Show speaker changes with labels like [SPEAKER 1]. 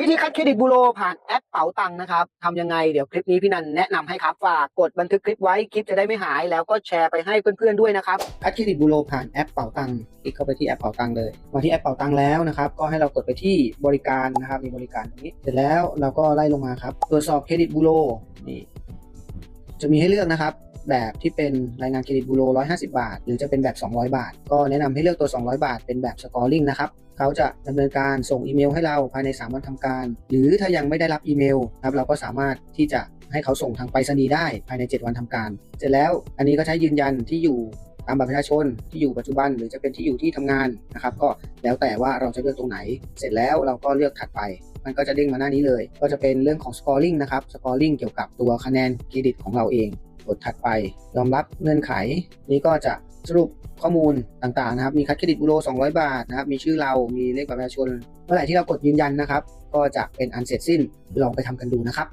[SPEAKER 1] วิธีคัดเครดิตบูโรผ่านแอปเป๋าตังนะครับทำยังไงเดี๋ยวคลิปนี้พี่นันแนะนำให้ครับฝากกดบันทึกคลิปไว้คลิปจะได้ไม่หายแล้วก็แชร์ไปให้เพื่อนๆด้วยนะครับคัดเครดิตบูโรผ่านแอปเป๋าตังคลิกเข้าไปที่แอปเป๋าตังเลยมาที่แอปเป๋าตังแล้วนะครับ ก็ให้เรากดไปที่บริการนะครับมีบริการตรงนี้ เสร็จแล้วเราก็ไล่ลงมาครับตรวจสอบเครดิตบูโรนี่จะมีให้เลือกนะครับ แบบที่เป็นรายงานเครดิตบูโร150 บาท หรือจะเป็นแบบ 200 บาท ก็แนะนำให้เลือกตัว 200 บาท เป็นแบบสกอร์ลิงนะครับเขาจะดำเนินการส่งอีเมลให้เราภายใน 3 วันทำการ หรือถ้ายังไม่ได้รับอีเมลครับเราก็สามารถที่จะให้เขาส่งทางไปรษณีย์ได้ภายใน 7 วันทำการ เสร็จแล้วอันนี้ก็ใช้ยืนยันที่อยู่ตามบัตรประชาชนที่อยู่ปัจจุบันหรือจะเป็นที่อยู่ที่ทำงานนะครับก็แล้วแต่ว่าเราจะเลือกตรงไหน เสร็จแล้วเราก็เลือกถัดไป มันก็จะเด้งมาหน้านี้เลย ก็จะเป็นเรื่องของ scoring นะครับ scoring เกี่ยวกับตัวคะแนนเครดิตของเราเอง กดถัดไป ยอมรับเงื่อนไข นี้ก็จะสรุปข้อมูลต่างๆนะครับ มีคัดเครดิตบูโร 200 บาทนะครับ มีชื่อเรา มีเลขบัตรประชาชน เมื่อไหร่ที่เรากดยืนยันนะครับ ก็จะเป็นอันเสร็จสิ้น ลองไปทำกันดูนะครับ